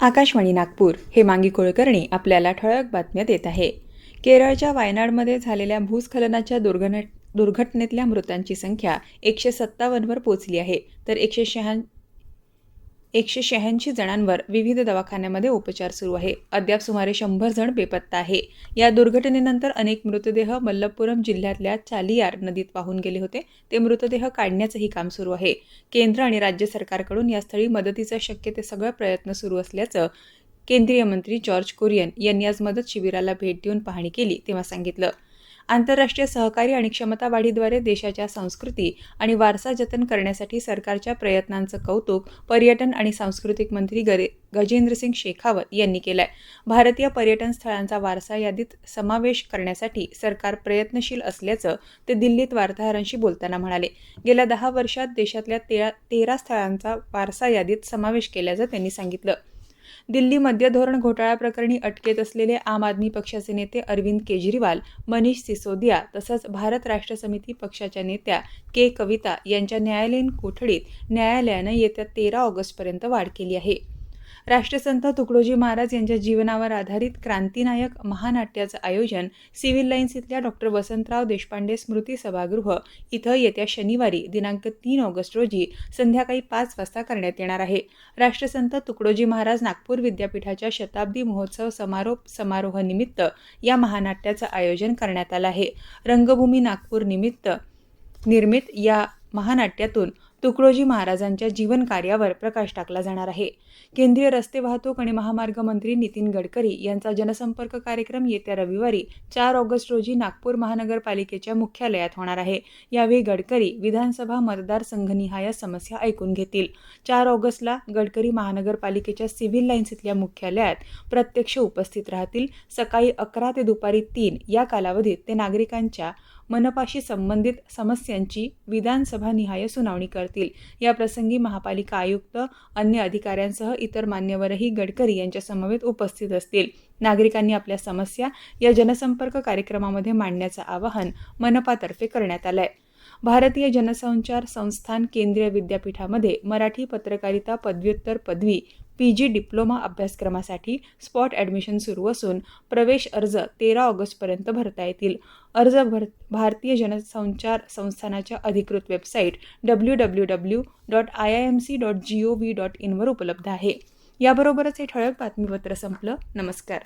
आकाशवाणी नागपूर हे मांगी कुलकर्णी आपल्याला ठळक बातम्या देत आहे. केरळच्या वायनाडमध्ये झालेल्या भूस्खलनाच्या दुर्घन दुर्घटनेतल्या मृतांची संख्या एकशे सत्तावन्नवर पोचली आहे. तर एकशे शहाण एकशे शहाऐंशी जणांवर विविध दवाखान्यामध्ये उपचार सुरू आहे. अद्याप सुमारे शंभर जण बेपत्ता आहे. या दुर्घटनेनंतर अनेक मृतदेह मल्लपुरम जिल्ह्यातल्या चालियार नदीत वाहून गेले होते. ते मृतदेह काढण्याचंही काम सुरू आहे. केंद्र आणि राज्य सरकारकडून या स्थळी मदतीचा शक्य ते सगळं प्रयत्न सुरू असल्याचं केंद्रीय मंत्री जॉर्ज कुरियन यांनी आज मदत शिबिराला भेट देऊन पाहणी केली तेव्हा सांगितलं. आंतरराष्ट्रीय सहकारी आणि क्षमता वाढीद्वारे देशाच्या संस्कृती आणि वारसा जतन करण्यासाठी सरकारच्या प्रयत्नांचं कौतुक पर्यटन आणि सांस्कृतिक मंत्री गरे गजेंद्रसिंग शेखावत यांनी केलंय. भारतीय पर्यटन स्थळांचा वारसा यादीत समावेश करण्यासाठी सरकार प्रयत्नशील असल्याचं ते दिल्लीत वार्ताहरांशी बोलताना म्हणाले. गेल्या दहा वर्षात देशातल्या तेरा तेरा स्थळांचा वारसा यादीत समावेश केल्याचं त्यांनी सांगितलं. दिल्ली मद्य धोरण घोटाळा प्रकरणी अटकेत असलेले आम आदमी पक्षाचे नेते अरविंद केजरीवाल मनीष सिसोदिया तसंच भारत राष्ट्र समिती पक्षाच्या नेत्या के कविता यांच्या न्यायालयीन कोठडीत न्यायालयानं येत्या तेरा ऑगस्टपर्यंत वाढ केली आहे. राष्ट्रसंत तुकडोजी महाराज यांच्या जीवनावर आधारित क्रांतीनायक महानाट्याचं आयोजन सिव्हिल लाईन्स इथल्या डॉक्टर वसंतराव देशपांडे स्मृती सभागृह इथं येत्या शनिवारी दिनांक तीन ऑगस्ट रोजी संध्याकाळी पाच वाजता करण्यात येणार आहे. राष्ट्रसंत तुकडोजी महाराज नागपूर विद्यापीठाच्या शताब्दी महोत्सव समारोप समारोहनिमित्त या महानाट्याचं आयोजन करण्यात आलं आहे. रंगभूमी नागपूर निमित्त निर्मित या महानाट्यातून तुकडोजी महाराजांच्या जीवन कार्यावर प्रकाश टाकला जाणार आहे. केंद्रीय रस्ते वाहतूक आणि महामार्ग मंत्री नितीन गडकरी यांचा जनसंपर्क कार्यक्रम येत्या रविवारी चार ऑगस्ट रोजी नागपूर महानगरपालिकेच्या मुख्यालयात होणार आहे. यावेळी गडकरी विधानसभा मतदारसंघनिहाय समस्या ऐकून घेतील. चार ऑगस्टला गडकरी महानगरपालिकेच्या सिव्हिल लाईन्स इथल्या मुख्यालयात प्रत्यक्ष उपस्थित राहतील. सकाळी अकरा ते दुपारी तीन या कालावधीत ते नागरिकांच्या मनपाशी संबंधित समस्यांची विधानसभानिहाय सुनावणी करतील. या प्रसंगी महापालिका आयुक्त अन्य अधिकाऱ्यांसह इतर मान्यवरही गडकरी यांच्या समवेत उपस्थित असतील. नागरिकांनी आपल्या समस्या या जनसंपर्क कार्यक्रमामध्ये मांडण्याचं आवाहन मनपातर्फे करण्यात आलं आहे भारतीय जनसंचार संस्थान केंद्रीय विद्यापीठामध्ये मराठी पत्रकारिता पदव्युत्तर पदवी पी जी डिप्लोमा अभ्यासक्रमासाठी स्पॉट ॲडमिशन सुरू असून प्रवेश अर्ज तेरा ऑगस्टपर्यंत भरता येतील. अर्ज भर भारतीय जनसंचार संस्थानाच्या अधिकृत website W W W dot I I M C dot G O V dot इनवर उपलब्ध आहे. याबरोबरच हे ठळक बातमीपत्र संपलं. नमस्कार.